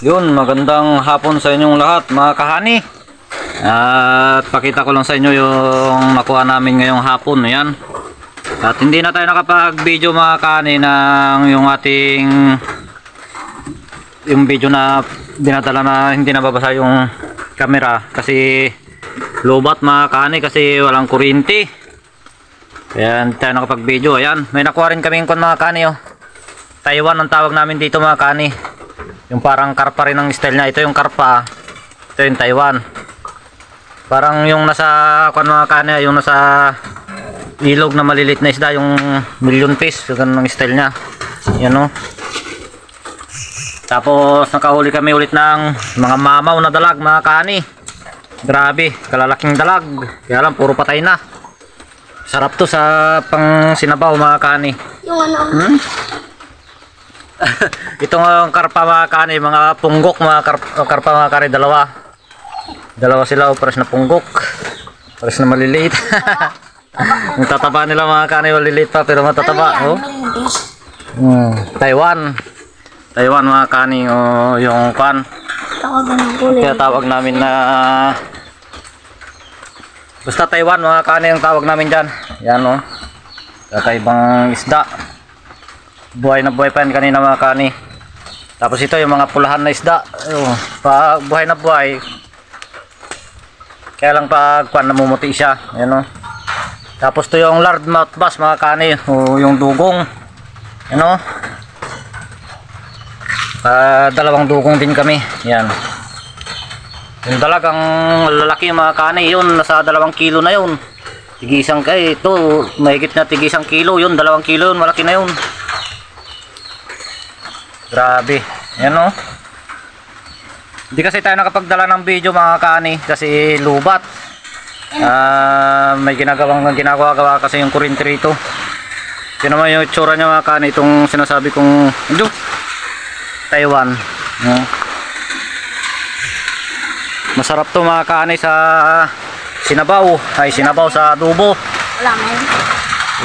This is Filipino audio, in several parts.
Yun, magandang hapon sa inyong lahat mga kahani. At pakita ko lang sa inyo yung nakuha namin ngayong hapon. Ayan. At hindi na tayo nakapag-video mga kahani ng yung ating yung video na dinadala na hindi nababasa yung camera kasi lobat mga kahani kasi walang kuryente. Kaya hindi tayo nakapag-video. Ayan, may nakuha rin kaming kon mga kahani oh. Taiwan ang tawag namin dito mga kahani. Yung parang karpa rin ang style niya. Ito yung karpa. Ito yung Taiwan. Parang yung nasa kung mga kanya, yung nasa ilog na malilit na isda, yung million piece. Yung ganun ang style niya. Yan o. Tapos nakahuli kami ulit ng mga mamaw na dalag, mga kani. Grabe, kalalaking dalag. Kaya lang, puro patay na. Sarap to sa pang sinabaw mga kani. Yung ano, Hmm? Ito nga ang karpa mga kani, mga punggok mga karp- oh, karpa mga kani, dalawa. Dalawa sila, o pares na punggok. Pares na maliliit. Ang tataba nila mga kani, maliliit pa pero matataba. Oh. Hmm. Taiwan. Taiwan mga kani, oh, yung kan. Kaya tawag namin na Basta Taiwan mga kani ang tawag namin dyan. Yan o. Oh. Kakaibang isda. Buhay na buhay pa yan kanina mga kani. Tapos ito yung mga pulahan na isda. Oh, pa buhay na buhay. Kaya lang pag kwan namumuti siya. Yan o. Tapos to yung largemouth bass mga kani. O yung dugong. Yan o. Ah, dalawang dugong din kami. Yan. Yung dalagang lalaki mga kani, yun, nasa dalawang kilo na yun. Tigisang kay, ito, mahigit na tigisang kilo yun, dalawang kilo yun, malaki na yun. Grabe, yan o. Hindi kasi tayo nakapagdala ng video mga kani, kasi lubat. Ah, may ginagawang ginagawa kasi yung kurinti rito. Yun naman yung itsura niya mga kani, itong sinasabi kong, ano, Taiwan. No? Masarap to mga kaanay sa sinabaw. Ay, sinabaw sa adobo. Wala man.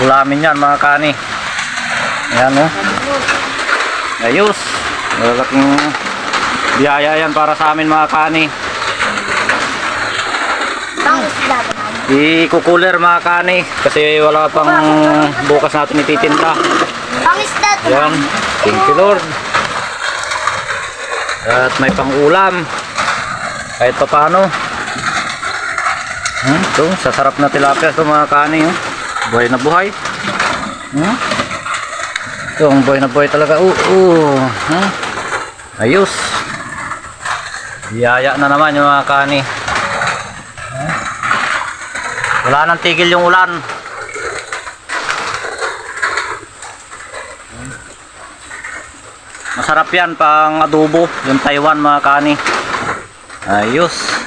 Ulamin yan mga kaani. Ayan o. Ayos. Malaking biyaya yan para sa amin mga naman? I-cooler mga kaani. Kasi wala pang bukas natin to Yan. Thank you Lord. At may pang-ulam. Kahit pa paano. Hmm, ito, sasarap na tilapia ito mga kani. Oh. Buhay na buhay. Hmm? Ito, ang buhay na buhay talaga. Oo. Uh, hmm? Ayos. Biyaya na naman yung mga kani. Wala nang tigil yung ulan. Masarap yan pang adobo, yung Taiwan mga kani. Ayos.